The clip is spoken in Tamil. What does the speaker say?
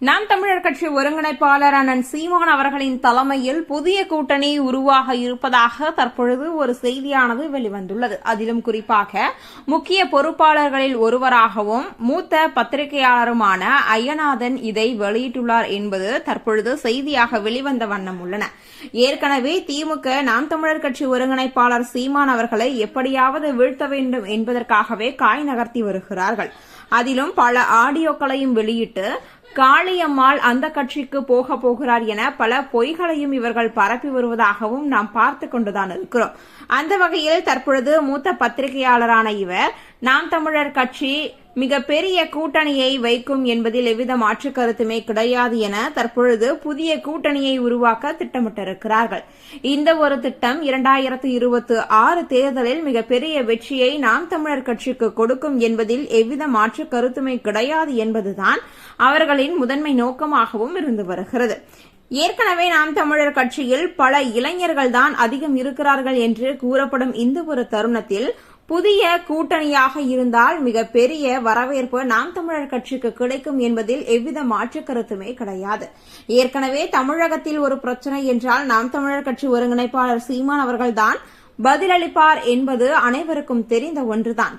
நாம் தமிழர் கட்சி ஒருங்கிணைப்பாளர் அண்ணன் சீமான் அவர்களின் தலைமையில் புதிய கூட்டணி உருவாக இருப்பதாக தற்பொழுது ஒரு செய்தியானது வெளிவந்துள்ளது. அதிலும் குறிப்பாக முக்கிய பொறுப்பாளர்களில் ஒருவராகவும் மூத்த பத்திரிகையாளருமான ஐயநாதன் இதை வெளியிட்டுள்ளார் என்பது தற்பொழுது செய்தியாக வெளிவந்த வண்ணம் உள்ளன. ஏற்கனவே திமுக நாம் தமிழர் கட்சி ஒருங்கிணைப்பாளர் சீமான் அவர்களை எப்படியாவது வீழ்த்த வேண்டும் என்பதற்காகவே காய் நகர்த்தி வருகிறார்கள். அதிலும் பல ஆடியோக்களையும் வெளியிட்டு காளியம்மாள் அந்த கட்சிக்கு போக போகிறார் என பல பொய்களையும் இவர்கள் பரப்பி வருவதாகவும் நாம் பார்த்து கொண்டுதான் இருக்கிறோம். அந்த வகையில் தற்பொழுது மூத்த பத்திரிகையாளரான இவர் நாம் தமிழர் கட்சி மிகப்பெரிய கூட்டணியை வைக்கும் என்பதில் எவ்வித மாற்று கருத்துமே கிடையாது என தற்பொழுது புதிய கூட்டணியை உருவாக்க திட்டமிட்டிருக்கிறார்கள். இந்த ஒரு திட்டம் இரண்டாயிரத்து இருபத்தி ஆறு தேர்தலில் மிகப்பெரிய வெற்றியை நாம் தமிழர் கட்சிக்கு கொடுக்கும் என்பதில் எவ்வித மாற்று கருத்துமே கிடையாது என்பதுதான் அவர்களின் முதன்மை நோக்கமாகவும் இருந்து வருகிறது. ஏற்கனவே நாம் தமிழர் கட்சியில் பல இளைஞர்கள் தான் அதிகம் இருக்கிறார்கள் என்று கூறப்படும் இந்த ஒரு தருணத்தில் புதிய கூட்டணியாக இருந்தால் மிகப்பெரிய வரவேற்பு நாம் தமிழர் கட்சிக்கு கிடைக்கும் என்பதில் எவ்வித மாற்று கருத்துமே கிடையாது. ஏற்கனவே தமிழகத்தில் ஒரு பிரச்சனை என்றால் நாம் தமிழர் கட்சி ஒருங்கிணைப்பாளர் சீமான் அவர்கள்தான் பதிலளிப்பார் என்பது அனைவருக்கும் தெரிந்த ஒன்றுதான்.